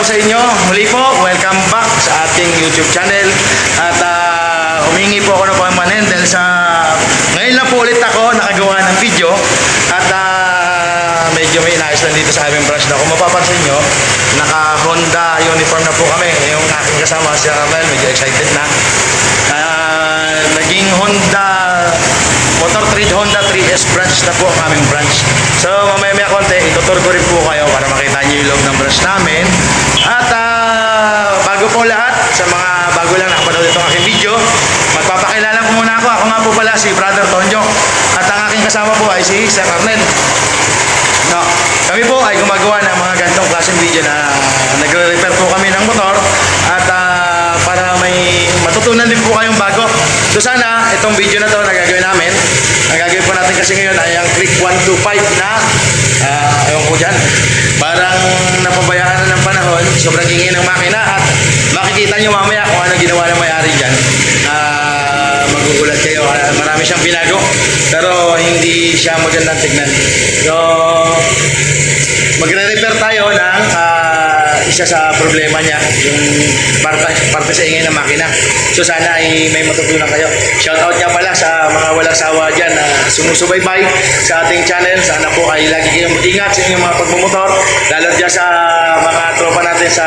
po sa inyo. Muli po, welcome back sa ating YouTube channel. At ah, humingi po ako ng pamanin dahil sa... Ngayon lang po ulit ako nakagawa ng video. At ah, medyo may inayos lang dito sa aming branch na. Kung mapapansin nyo, naka-Honda uniform na po kami. Yung aking kasama si Ramel, medyo excited na. Ah, naging Honda Motor Trade Honda 3S branch na po ang aming branch. So mamaya maya konti, itutur ko rin po kayo para makita nyo yung loob ng branch namin. At ah, bago po lahat, sa mga bago lang nakapanood itong aking video, magpapakilala ko muna ako. Ako nga po pala si Brother Tonjo. At ang aking kasama po ay si Sir Arnel. No. Kami po ay gumagawa ng mga ganitong klaseng video na nagre-repair po kami ng motor at ah, para may matutunan din po kayong bago. So sana itong video na to na gagawin namin, ang gagawin po natin kasi ngayon ay ang click 125 na uh, ewan ko dyan, parang napabayaan na ng panahon, sobrang ingay ng makina at makikita nyo mamaya kung ano ginawa ng may-ari dyan. Ah, magugulat kayo, Ah, marami siyang binago pero hindi siya magandang tignan. So, magre-repair tayo isa sa problema niya, yung parte, parte sa ingay ng makina. So sana ay may matutunan kayo. Shoutout niya pala sa mga walang sawa dyan na sumusubaybay sa ating channel. Sana po ay lagi kayong ingat sa inyong mga pagmumotor. Lalo dyan sa mga tropa natin sa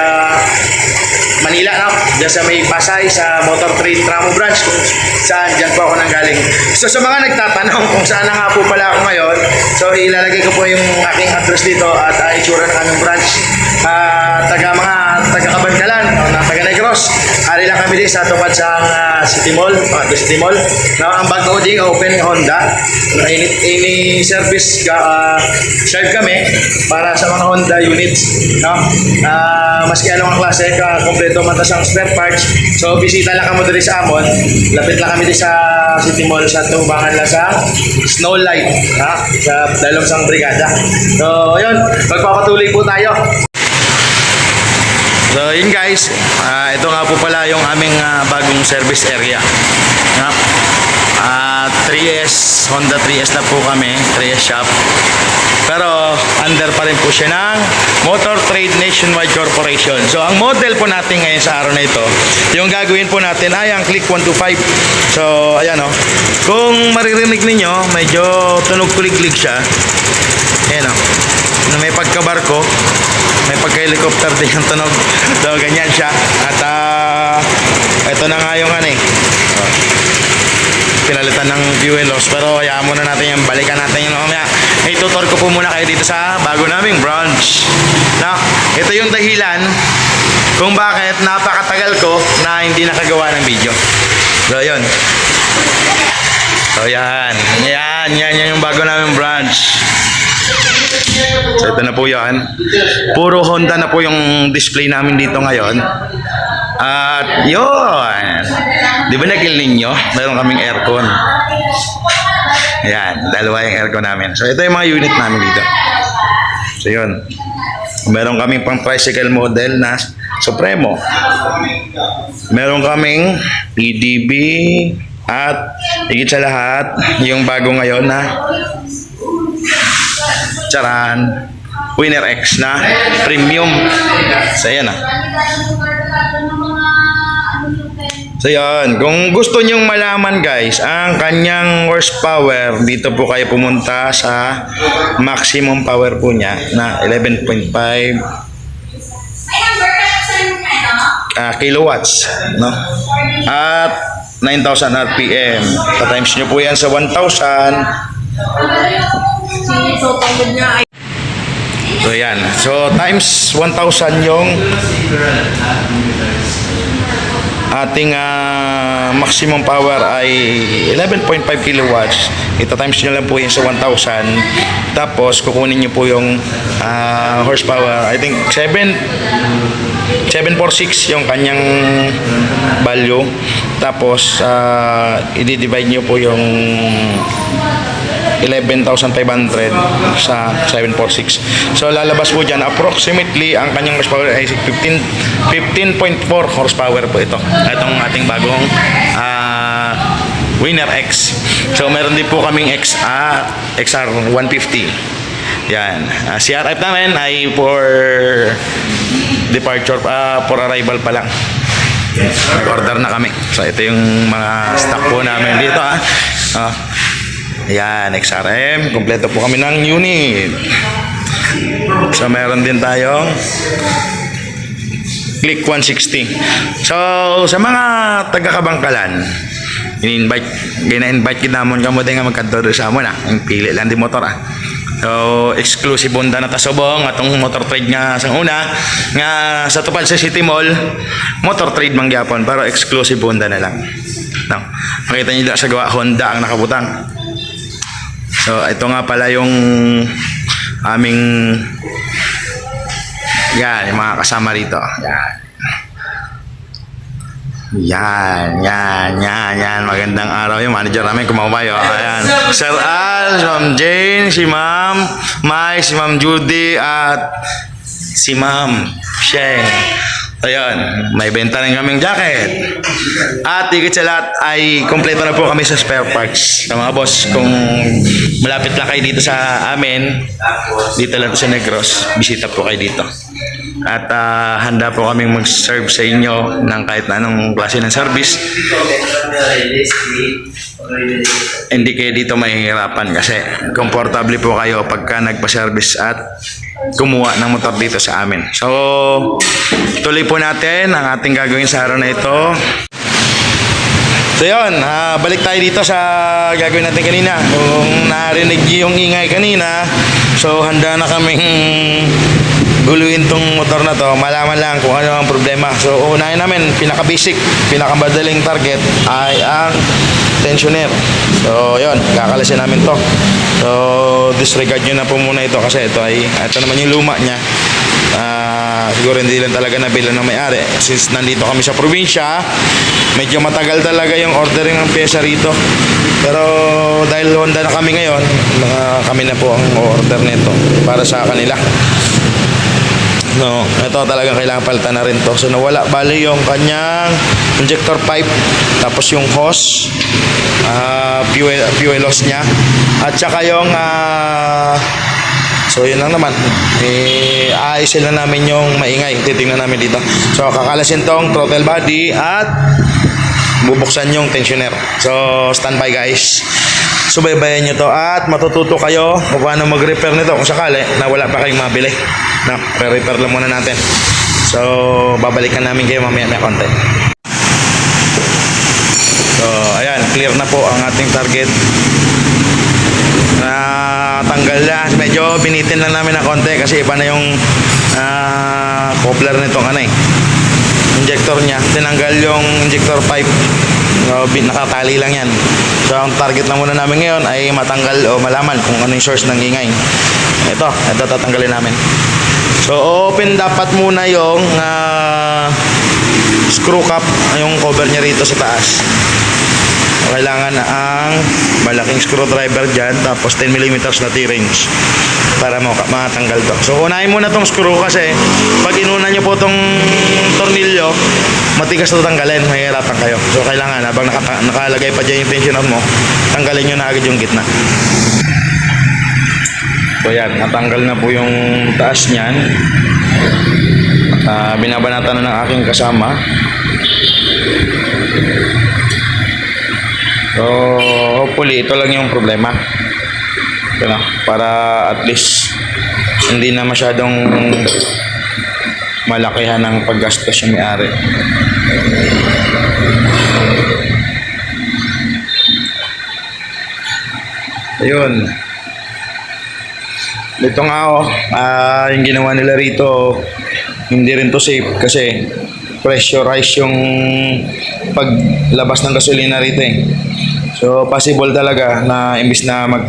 Manila, no? Diyan sa may Pasay, sa Motor Trade Tramo Branch, kung saan dyan po ako nanggaling. So sa mga nagtatanong kung saan na nga po pala ako ngayon, so ilalagay ko po yung aking address dito at uh, itsura ng aming branch. Ah, taga mga taga Kabandalan, o na taga Negros. Ari lang kami din sa tupad sa ah, City Mall, uh, City Mall. Na ang bago ding open Honda. Na ini, ini service ka uh, serve kami para sa mga Honda units, no? Ah, maski anong klase ka kompleto man ta spare parts. So bisita lang kamo diri sa Amon. Lapit lang kami diri sa City Mall sa tubangan lang sa Snow Light, ha? Sa dalawang sang brigada. So, ayun, magpapatuloy po tayo. So yun guys, ah, ito nga po pala yung aming ah, bagong service area. No? Ah, 3S, Honda 3S na po kami, 3S shop. Pero under pa rin po siya ng Motor Trade Nationwide Corporation. So ang model po natin ngayon sa araw na ito, yung gagawin po natin ay ang Click 125. So ayan o, kung maririnig ninyo, medyo tunog kuliglig siya. Ayan o, na may pagkabarko, may pagka-helicopter din yung tunog. So, ganyan siya. At ah, ito na nga yung ano eh. Oh. Pinalitan ng fuel loss. Pero hayaan muna natin yung balikan natin yung mamaya. Itutor ko po muna kayo dito sa bago naming branch. Na, ito yung dahilan kung bakit napakatagal ko na hindi nakagawa ng video. So, yun. So, yan. Yan, yan, yan yung bago naming branch. So ito na po yan. Puro Honda na po yung display namin dito ngayon. At yun. Di ba ninyo? Meron kaming aircon. Yan. Dalawa yung aircon namin. So ito yung mga unit namin dito. So yun. Meron kaming pang tricycle model na Supremo. Meron kaming PDB at higit sa lahat yung bago ngayon na Charan Winner X na premium. So yan ah. So yan, kung gusto nyong malaman guys, ang kanyang horsepower, dito po kayo pumunta sa maximum power po niya na 11.5 ah, kilowatts, no? At 9,000 RPM. Pa-times nyo po yan sa 1,000. So yan. So times 1,000 yung ating ah, maximum power ay 11.5 kilowatts. Ito times nyo lang po yun sa 1,000. Tapos kukunin nyo po yung ah, horsepower. I think 7 746 yung kanyang value. Tapos ah, i-divide nyo po yung 11,500 sa 746. So lalabas po dyan, approximately ang kanyang horsepower ay 15 15.4 horsepower po ito. Itong ating bagong ah, Winner X. So meron din po kaming X, ah, XR 150. Yan. Uh, CRF namin ay for departure, ah, for arrival pa lang. Nag-order na kami. So ito yung mga stock po namin dito ha. Ah. Yan, XRM. Kompleto po kami ng unit. So meron din tayong Click 160. So sa mga taga-kabangkalan, in-invite, gina-invite kita mo kamo din nga magkanto doon sa amon ah. Ang pili lang di motor ah. So exclusive Honda na tasubong atong motor trade nga sa una nga sa tupad sa City Mall motor trade man gyapon pero exclusive Honda na lang. No. Makita niyo sa gawa Honda ang nakabutang. So ito nga pala yung aming yan, yung mga kasama rito. Yan. Yan, yan, yan, yan. Magandang araw yung manager namin, kumabayo. Ayan. Sir Al, si Ma'am Jane, si Ma'am Mai, si Ma'am Judy, at si Ma'am Sheng. Ayan, may benta rin kaming jacket. At higit sa lahat ay kompleto na po kami sa spare parts. Sa mga boss, kung malapit lang kayo dito sa amin, dito lang sa Negros, bisita po kayo dito. At ah, handa po kaming mag-serve sa inyo ng kahit anong klase ng service. Hindi kayo dito mahihirapan kasi komportable po kayo pagka nagpa-service at kumuha ng motor dito sa amin. So, tuloy po natin ang ating gagawin sa araw na ito. So yun, ah, balik tayo dito sa gagawin natin kanina. Kung narinig yung ingay kanina, so handa na kaming guluhin tong motor na to, malaman lang kung ano ang problema. So unahin namin, pinaka-basic, pinaka-madaling target ay ang tensioner. So yun, kakalasin namin to. So disregard nyo na po muna ito kasi ito ay, ito naman yung luma niya. Ah, siguro hindi lang talaga nabila ng may-ari. Since nandito kami sa probinsya, medyo matagal talaga yung ordering ng pyesa rito. Pero dahil Honda na kami ngayon, mga kami na po ang order nito para sa kanila. No, ito talaga kailangan palitan na rin to. So nawala bali yung kanyang injector pipe tapos yung hose ah fuel fuel hose niya at saka yung ah So yun lang naman. Eh, aayusin lang namin yung maingay. Titingnan namin dito. So kakalasin tong throttle body at bubuksan yung tensioner. So standby guys. Subaybayan nyo to at matututo kayo kung paano mag-repair nito kung sakali na wala pa kayong mabili. Na, re-repair lang muna natin. So babalikan namin kayo mamaya may konti. So ayan, clear na po ang ating target na tanggal na medyo binitin lang namin ng konti kasi iba na yung ah, coupler nitong ano eh injector niya. Tinanggal yung injector pipe. So, nakatali lang yan. So ang target lang muna namin ngayon ay matanggal o malaman kung ano yung source ng ingay. Ito, ito tatanggalin namin. So open dapat muna yung ah, screw cap yung cover niya rito sa taas kailangan ang malaking screwdriver dyan tapos 10mm na T-range para mo matanggal to. So unahin muna tong screw kasi pag inuna nyo po tong tornilyo matigas na tanggalin, mahirapan kayo. So kailangan habang nakaka- nakalagay pa dyan yung tensioner mo, tanggalin nyo na agad yung gitna. So yan, natanggal na po yung taas niyan. At ah, binabanatan na ng aking kasama. So, hopefully, ito lang yung problema. Ito na, para at least hindi na masyadong malakihan ng paggastos yung may-ari. Ayun. Ito nga oh, ah, yung ginawa nila rito, hindi rin to safe kasi pressurize yung paglabas ng gasolina rito eh. So possible talaga na imbis na mag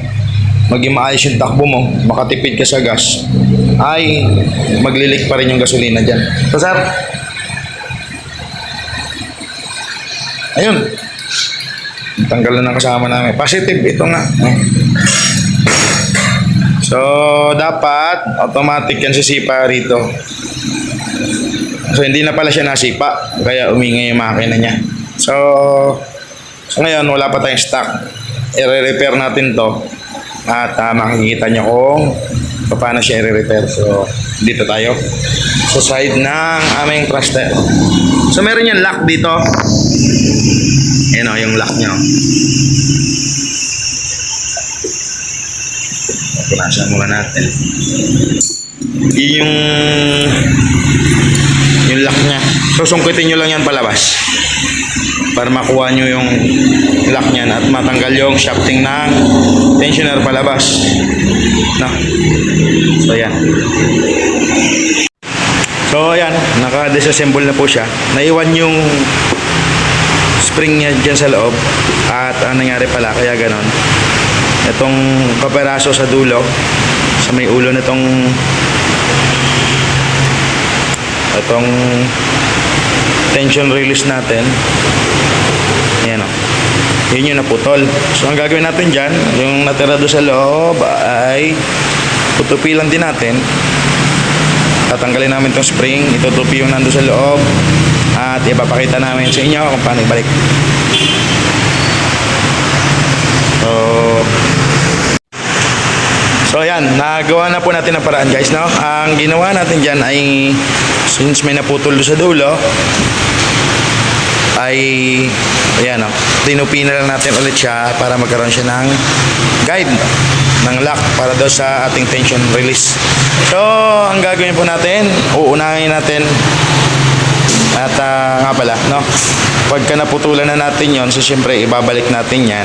maging maayos yung takbo mo, makatipid ka sa gas, ay maglilik pa rin yung gasolina dyan. So sir, ayun, tanggal na ng kasama namin. Positive ito nga. So, dapat automatic yan sisipa rito. So, hindi na pala siya nasipa. Kaya umingay yung makina niya. So, so ngayon, wala pa tayong stock. I-repair natin to. At ah, makikita nyo kung paano siya i-repair. So, dito tayo. sa side ng aming thruster. So meron yan lock dito. Ayan o, yung lock niya. oh. Punasan muna natin. Yun yung yung lock niya. So sungkitin nyo lang yan palabas para makuha nyo yung lock niyan at matanggal yung shafting ng tensioner palabas. No? So yan. So ayan, naka-disassemble na po siya. Naiwan yung spring niya dyan sa loob at ang nangyari pala kaya ganon. Itong kaperaso sa dulo sa may ulo nitong itong tension release natin. Yan o yun yung naputol. So ang gagawin natin dyan yung natira doon sa loob ay tutupi lang din natin. Tatanggalin namin tong spring itutupi yung nando sa loob at ipapakita namin sa inyo kung paano ibalik So ayan, nagawa na po natin ang paraan guys, no? Ang ginawa natin diyan ay since may naputol sa dulo ay ayan no, tinupi na lang natin ulit siya para magkaroon siya ng guide ng lock para daw sa ating tension release. So, ang gagawin po natin, uunahin natin at ah, nga pala, no? Pagka naputulan na natin yon so siyempre ibabalik natin yan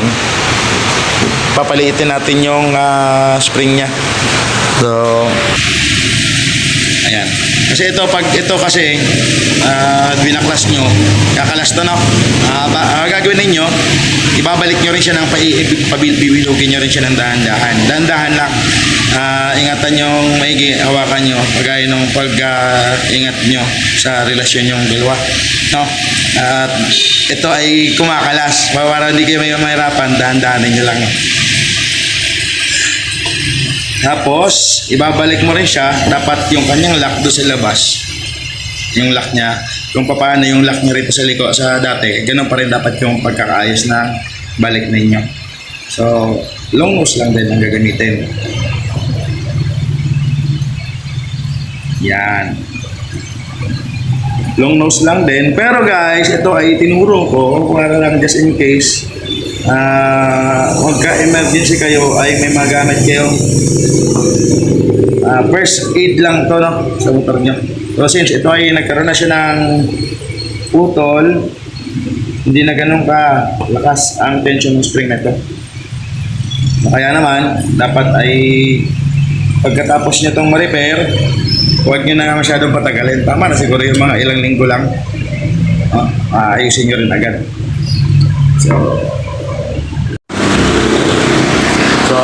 papaliitin natin yung ah, spring niya. So, ayan. Kasi ito, pag ito kasi, uh, binaklas nyo, kakalas to, no? Ah, ba, ah, gagawin ninyo, ibabalik nyo rin siya ng pabilbilugin nyo rin siya ng dahan-dahan. Dahan-dahan lang. Ah, ingatan yung maigi, hawakan nyo, kagaya nung pag-ingat nyo sa relasyon yung dalawa. No? At ito ay kumakalas. Para hindi kayo may mahirapan, dahan-dahanin nyo lang. Tapos, ibabalik mo rin siya. Dapat yung kanyang lock doon sa labas. Yung lock niya. Kung paano yung lock niya rito sa liko sa dati. Ganun pa rin dapat yung pagkakaayos na balik ninyo. So, long nose lang din ang gagamitin. Yan. Long nose lang din. Pero guys, ito ay tinuro ko para lang just in case ah magka-emergency kayo ay may magamit kayo Ah, first aid lang to no sa motor nyo. So since ito ay nagkaroon na siya ng putol, hindi na ganun ka lakas ang tension ng spring na ito. So, Kaya naman, dapat ay pagkatapos nyo itong ma-repair, huwag nyo na masyadong patagalin. Tama na siguro yung mga ilang linggo lang. Oh, ayusin nyo rin agad. So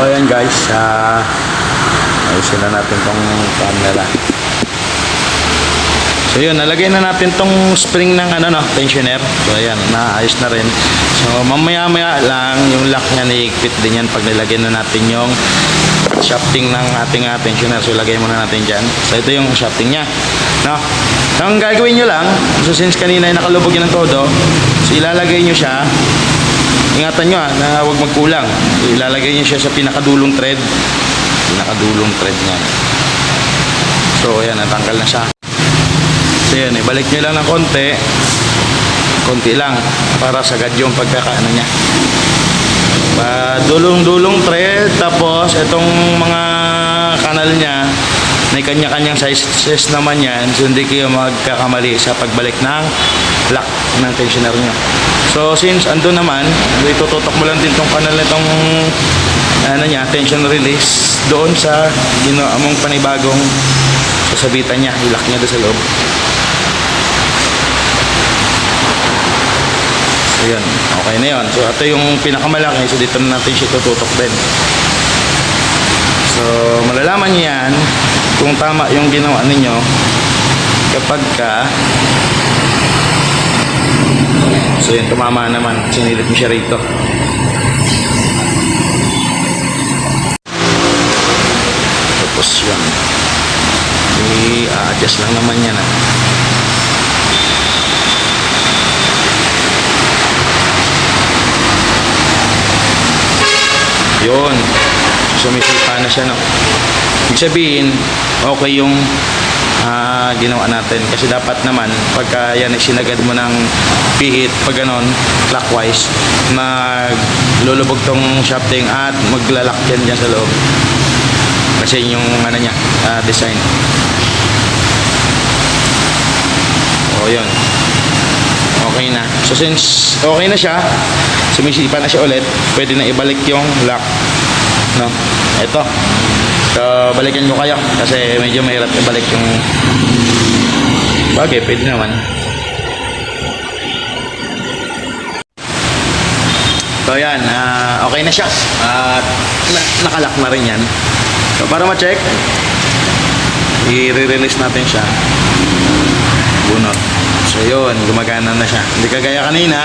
ayan guys, ah ayusin na natin tong camera. So yun, nalagay na natin tong spring ng ano no, tensioner. So ayan, naayos na rin. So mamaya maya lang yung lock niya niigpit din yan pag nilagay na natin yung shafting ng ating uh, tensioner. So ilagay muna natin dyan. So ito yung shafting niya. No? So, ang gagawin nyo lang, so since kanina ay nakalubog yun ng todo, so ilalagay nyo siya ingatan nyo ah, na huwag magkulang. Ilalagay nyo siya sa pinakadulong thread. Pinakadulong thread niya. So, ayan, natanggal na siya. So, yan, ibalik nyo lang ng konti. Konti lang para sagad yung pagkakaano niya. Pa dulong-dulong thread tapos itong mga kanal niya may kanya-kanyang sizes naman yan so hindi kayo magkakamali sa pagbalik ng lock ng tensioner nyo so since ando naman itututok mo lang din tong kanal nitong ano niya, tension release doon sa ginaamong panibagong sasabitan niya, ilak niya doon sa loob. So yun, okay na yun. So ito yung pinakamalaki so dito na natin siya tututok din. So, malalaman niyo yan kung tama yung ginawa ninyo kapag ka So, yun, tumama naman. Sinilip mo siya rito. Tapos yun. I-adjust lang naman yan ah. Yun. Sumisipa na siya, no? Ibig sabihin, okay yung ah, ginawa natin. Kasi dapat naman, pagka yan sinagad mo ng pihit, pag ganon, clockwise, maglulubog tong shafting at maglalak yan dyan sa loob. Kasi yun yung ano niya, ah, design. O yun. Okay na. So since okay na siya, sumisipa na siya ulit, pwede na ibalik yung lock. No? Ito. So, balikan ko kayo kasi medyo mahirap ibalik yung Bagay, pwede naman. So yan, ah, okay na siya. At na- nakalock na rin yan. So para ma-check, i-release natin siya. Bunot. So yun, gumagana na siya. Hindi kagaya kanina.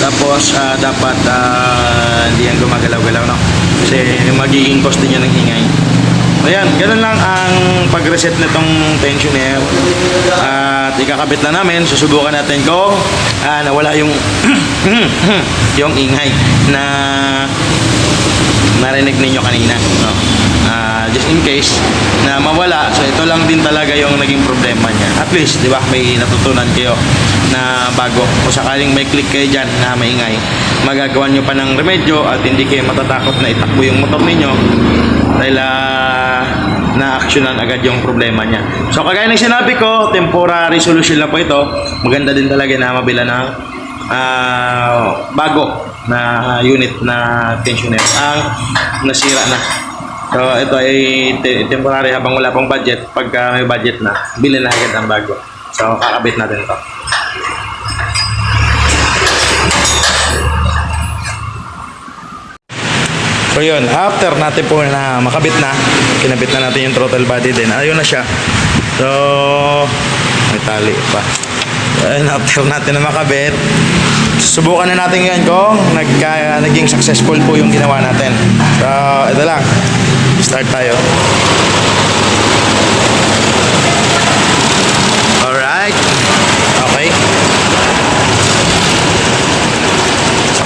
Tapos ah, dapat ah, hindi yan gumagalaw-galaw no. Kasi magiging cost din yan ng ingay. So yan, ganun lang ang pag-reset nitong tensioner. At ikakabit na namin, susubukan natin kung ah, nawala yung yung ingay na narinig ninyo kanina. No? Ah, just in case na mawala, so ito lang din talaga yung naging problema niya. At least, di ba, may natutunan kayo na bago. Kung sakaling may click kayo dyan na maingay, magagawa nyo pa ng remedyo at hindi kayo matatakot na itakbo yung motor ninyo dahil ah, na-actionan agad yung problema niya. So, kagaya ng sinabi ko, temporary solution lang po ito. Maganda din talaga na mabila ng ah, bago na unit na tensioner ang nasira na. So ito ay te- temporary habang wala pang budget. Pagka may budget na, bilhin na agad ang bago. So kakabit natin ito. So yun, after natin po na makabit na, kinabit na natin yung throttle body din. Ayun na siya. So, may tali pa. Ayun, after natin na makabit, subukan na natin yan kung nagka, naging successful po yung ginawa natin. So, ito lang. Start tayo. Alright. Okay.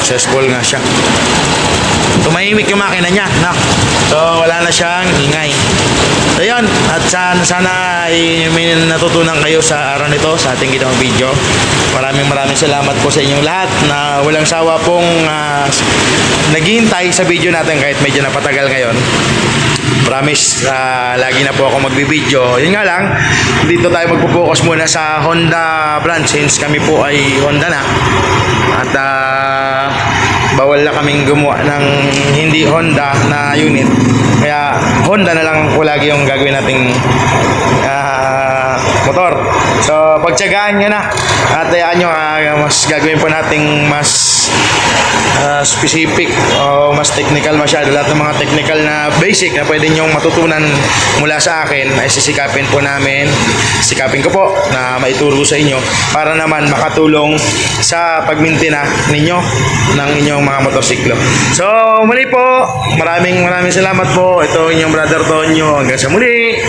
Successful nga siya. Tumahimik yung makina niya. No? So, wala na siyang ingay. So, yun. At sana, sana ay may natutunan kayo sa araw nito sa ating ginawang video. Maraming maraming salamat po sa inyong lahat na walang sawa pong uh, naghihintay sa video natin kahit medyo napatagal ngayon. Promise, ah, lagi na po ako magbibideo. Yun nga lang, dito tayo magpo-focus muna sa Honda brand since kami po ay Honda na. At ah, bawal na kaming gumawa ng hindi Honda na unit. Kaya Honda na lang po lagi yung gagawin nating ah, motor. So, pagtsagaan nyo na. At hayaan nyo, ah, mas gagawin po nating mas ah, specific o mas technical masyado. Lahat ng mga technical na basic na pwede nyong matutunan mula sa akin ay sisikapin po namin, sikapin ko po na maituro sa inyo para naman makatulong sa pagmintina ninyo ng inyong mga motorsiklo. So, muli po, maraming maraming salamat Ito inyong brother Tonyo. Hanggang sa muli.